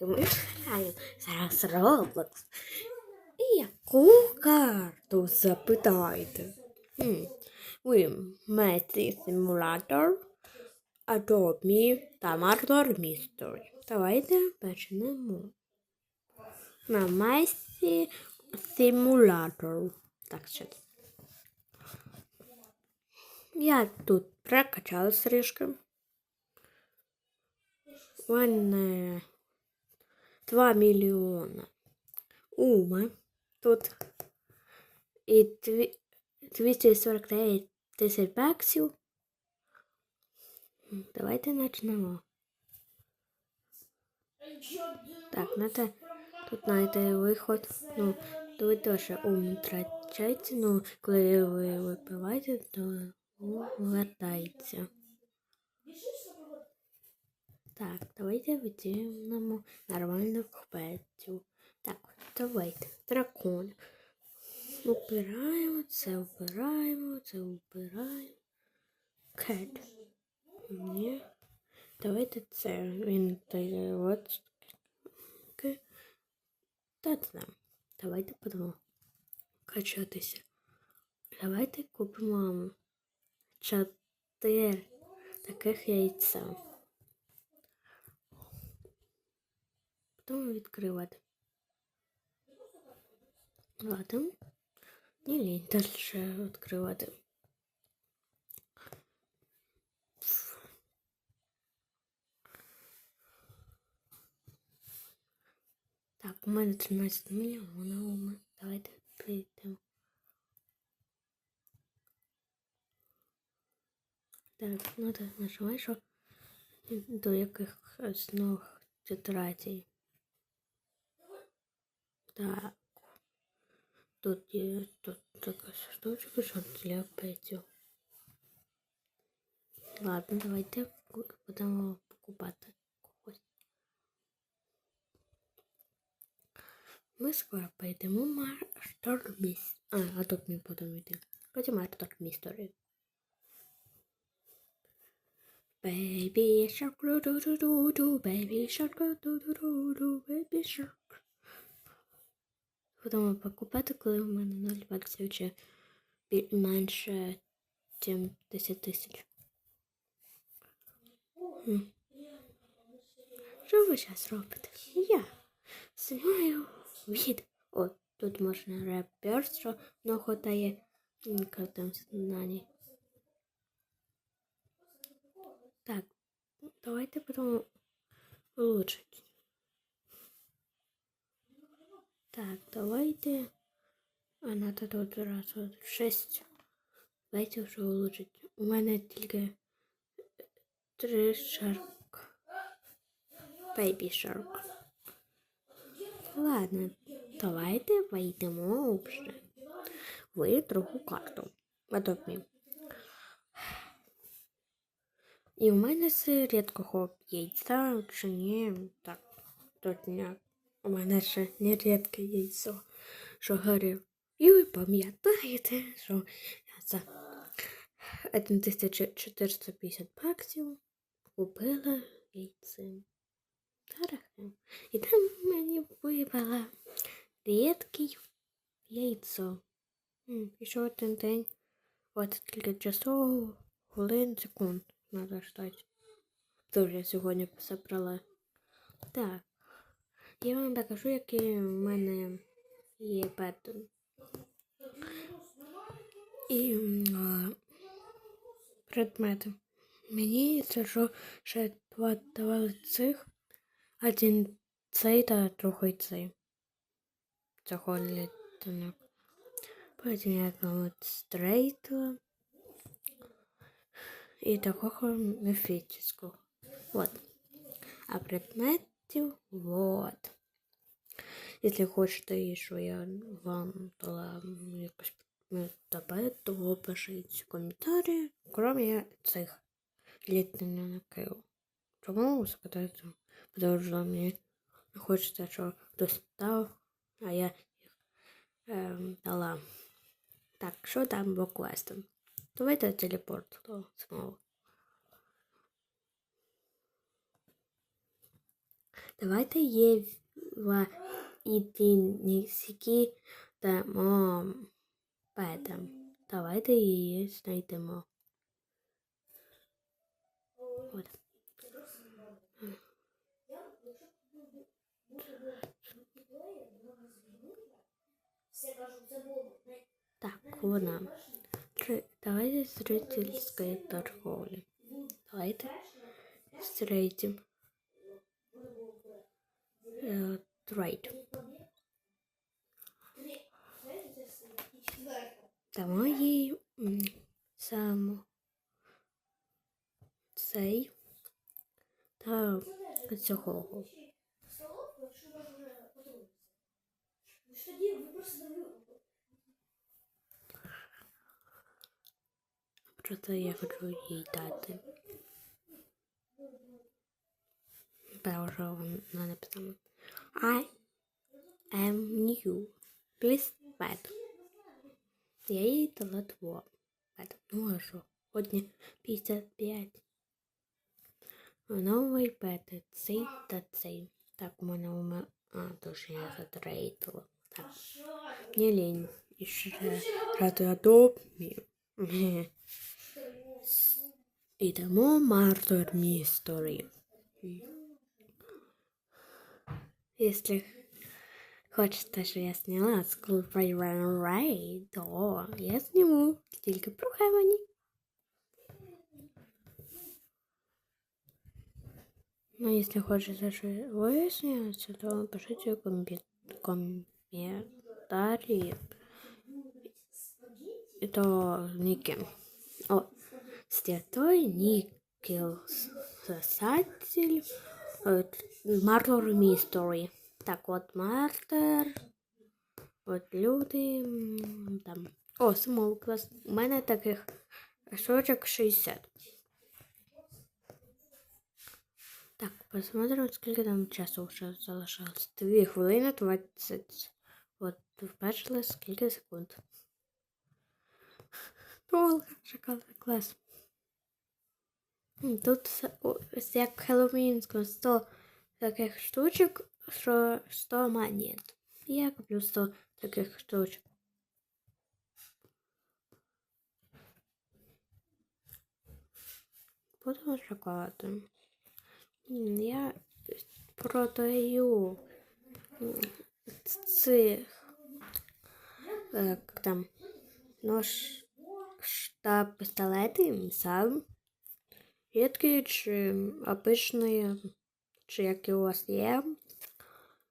І ми граємо зараз Roblox. І яку карту запитаєте? Хм. Ви Меті симулятор, Adobe та Murder Mystery. Давайте почнемо. На Месі симулятор. Так, що. це? Я тут прокачала стрижки. У мене 2 мільйона ума тут. Дві- 249 тисяч баксів. Давайте почнемо. Так, надо, тут знаєте, виход. Ну, ви теж ум втрачаєте, ну, коли ви випиваєте, то вертається. Так, давайте витягнемо нормальну купецю. Так, давайте. Дракон. Убираємо, це убираємо, це убираємо. Кет. Ні. Давайте це. Він той от. Ки. Та там. Давайте будемо качатися. Давайте купимо чотири таких яйця. Потім відкривати. Ладно. Не лень дальше відкривати. Так, у мене 13 мільйонів. ума. Давайте прийдемо. Так, ну так, нажимай, що до яких основ тетрадей. Так. Тут є тут така штучка, що для петю. Ладно, давайте будемо покупати когось. Ми скоро поїдемо Мартор Міс. А, а тут ми будемо йти. Потім Мартор Містері. Baby shark do do do do do baby shark do do do do baby shark. Будемо покупати, коли в мене 0 баксів чи бі- менше, ніж 10 тисяч. М. Що ви зараз робите? Я знімаю від. О, тут можна реперство, но хватає м, як там знані. Так, давайте потім улучшить. Так, давайте. А надо тут раз от шесть. Давайте вже улучшить. У мене тільки три шарк. Бейбі шарк. Ладно, давайте вийдемо вже. Ви другу карту. Adobe. І в мене з рідкого яйця чи ні. Так, тут не. У мене ще не рідке яйцо, що горів. І ви пам'ятаєте, що я за 1450 баксів купила яйце. Дороге. І там мені випало рідке яйцо. М, І ще один день. От тільки часов, хвилин, секунд надо ждать. Тоже я сьогодні забрала. Так. Я вам покажу, які в мене є петтон. І а, предмети. Мені це що ще два давали цих. Один цей та другий цей. Цього літанок. Потім я от стрейтла. І такого міфічного. Вот. А предметів вот. Якщо хочете, що я вам дала якось предмет, то пишіть в коментарі, кроме цих літняків. Чому ви запитаєте? Тому що мені не хочеться, що хтось дав, а я їх ем, дала. Так, що там по квестам? Давайте телепорт то знову. Давайте Єва і Тінісіки дамо петам. Давайте її знайдемо. От. Так, вона. Три- Давайте зрительської торговлі. Давайте зрейдим. Е, Трейд. Дамо їй сам цей та цього. Просто я хочу їй дати. Потому що вона написала I am new. Please pet. Я їй дала два. Пет. Ну а що? Одні 55. Новий пет. Цей та цей. Так, у мене у мене... А, то що я затрейдила. Так. Не лінь. І ще радіодопмі. Ідемо Murder Mystery. Если хочете, що я сняла School Run Ray, то я сниму. Тільки про Хевені. Ну, если хочете, що я вияснюється, то пишите комбі- коментарі. І то Ніки. О, святой Нікіл Сосатель. Мартер Містері. Так, от Мартер. От люди. Там. О, клас. У мене таких штучок 60. Так, посмотрим, скільки там часу вже залишилось. 2 хвилини 20. От, бачили, скільки секунд. Долго шоколад клас. Тут як Хеллоуінсько 100 таких штучок, що 100 монет. Я куплю 100 таких штучок. Буду шоколадом. М, Я продаю цих як там нож та пістолети сам Рідкі чи обичні, чи які у вас є,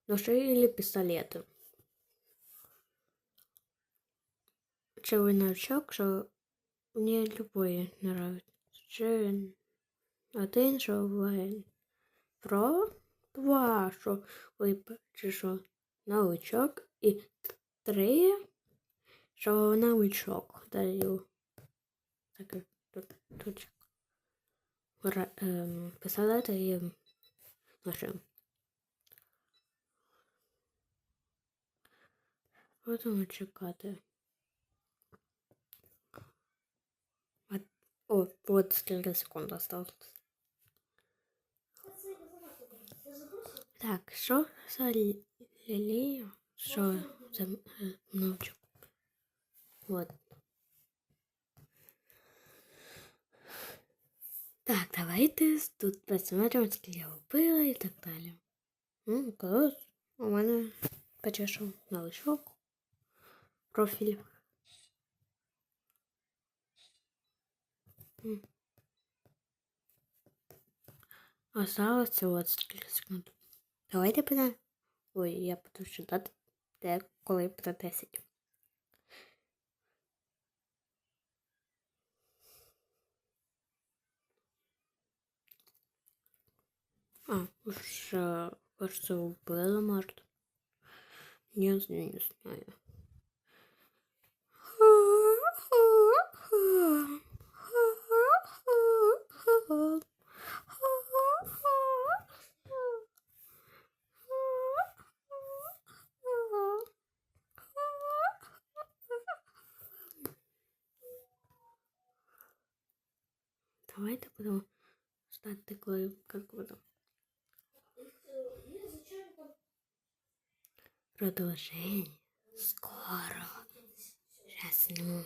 ножи или пістолети. Чи ви новичок, що мені любої нравится. Чи один, що ви про два, що ви чи що новичок, і три, що новичок даю. Так, тут, тут. Ра- ем, пістолети і ножи. Будемо чекати. А- О, от скільки секунд осталось. Так, що за лі- лілія? Що за е, ночок? Так, давайте тут посмотрим, скільки я купила і так далі. Ну, клас. У мене почешу новичок. Профіль. М. Осталось от скільки секунд. Давайте буде. Ой, я буду читати, де коли буде 10. Уже, кажется, убила Март. Не знаю, не знаю. Давайте будемо ждати, коли як буде. Продолжение скоро. Сниму.